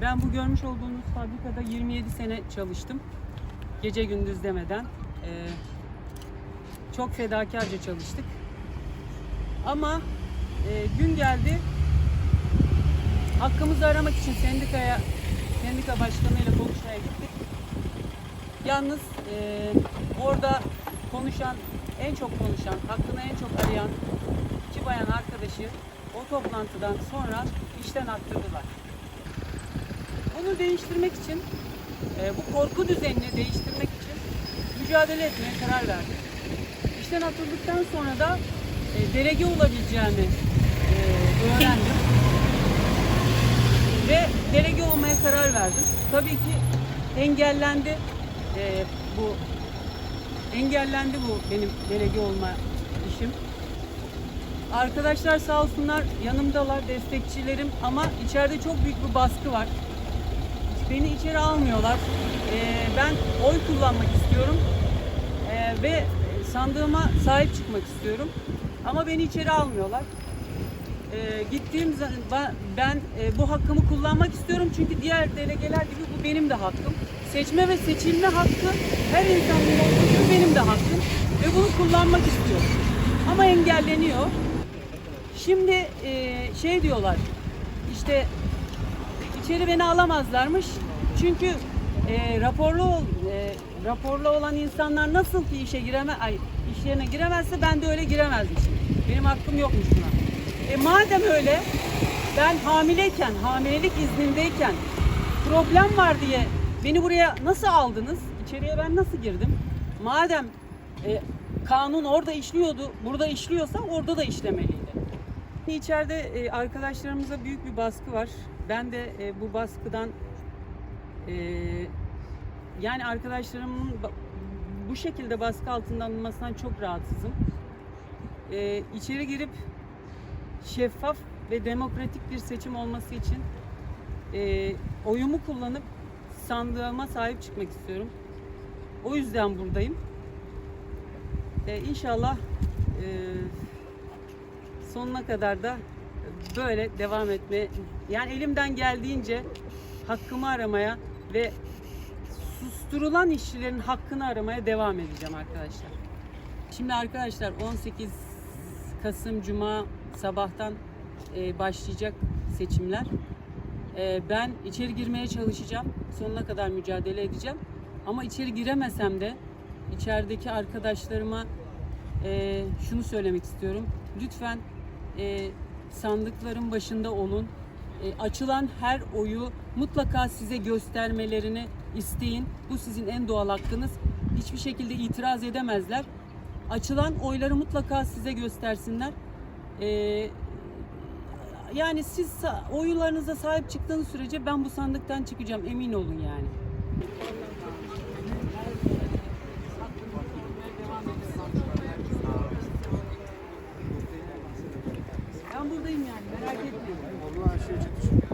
ben bu görmüş olduğunuz fabrikada 27 sene çalıştım. Gece gündüz demeden. Ee, çok fedakarca çalıştık. Ama e, gün geldi hakkımızı aramak için sendikaya, sendika başkanıyla konuşmaya gittik. Yalnız e, orada konuşan, en çok konuşan, hakkını en çok arayan iki bayan arkadaşı o toplantıdan sonra işten attırdılar. Bunu değiştirmek için, e, bu korku düzenini değiştirmek için mücadele etmeye karar verdim. İşten atıldıktan sonra da e, delege olabileceğimi e, öğrendim. Ve delege olmaya karar verdim. Tabii ki engellendi e, bu engellendi bu benim delege olma işim. Arkadaşlar sağ olsunlar yanımdalar, destekçilerim ama içeride çok büyük bir baskı var. Beni içeri almıyorlar. Ee, ben oy kullanmak istiyorum Ee, ve sandığıma sahip çıkmak istiyorum. Ama beni içeri almıyorlar. Ee, gittiğim zaman ben e, bu hakkımı kullanmak istiyorum çünkü diğer delegeler gibi bu benim de hakkım. Seçme ve seçilme hakkı her insanın olduğu gibi benim de hakkım ve bunu kullanmak istiyorum. Ama engelleniyor. Şimdi e, şey diyorlar işte içeri beni alamazlarmış çünkü e, raporlu e, raporlu olan insanlar nasıl ki işe gireme ay iş giremezse ben de öyle giremezmişim. Benim hakkım yokmuş buna. E madem öyle ben hamileyken, hamilelik iznindeyken problem var diye beni buraya nasıl aldınız? İçeriye ben nasıl girdim? Madem e, kanun orada işliyordu, burada işliyorsa orada da işlemeliydi. İçeride e, arkadaşlarımıza büyük bir baskı var. Ben de e, bu baskıdan e, yani arkadaşlarımın bu şekilde baskı altında alınmasından çok rahatsızım. İçeri girip şeffaf ve demokratik bir seçim olması için oyumu kullanıp sandığıma sahip çıkmak istiyorum. O yüzden buradayım. İnşallah e, sonuna kadar da böyle devam etmeye yani elimden geldiğince hakkımı aramaya ve susturulan işçilerin hakkını aramaya devam edeceğim arkadaşlar. Şimdi arkadaşlar 18 Kasım Cuma sabahtan e, başlayacak seçimler. E, ben içeri girmeye çalışacağım. Sonuna kadar mücadele edeceğim. Ama içeri giremesem de içerideki arkadaşlarıma e, şunu söylemek istiyorum. Lütfen e, sandıkların başında olun. E, açılan her oyu mutlaka size göstermelerini isteyin. Bu sizin en doğal hakkınız. Hiçbir şekilde itiraz edemezler. Açılan oyları mutlaka size göstersinler. E, yani siz oylarınıza sahip çıktığınız sürece ben bu sandıktan çıkacağım emin olun yani. düşünüyorum.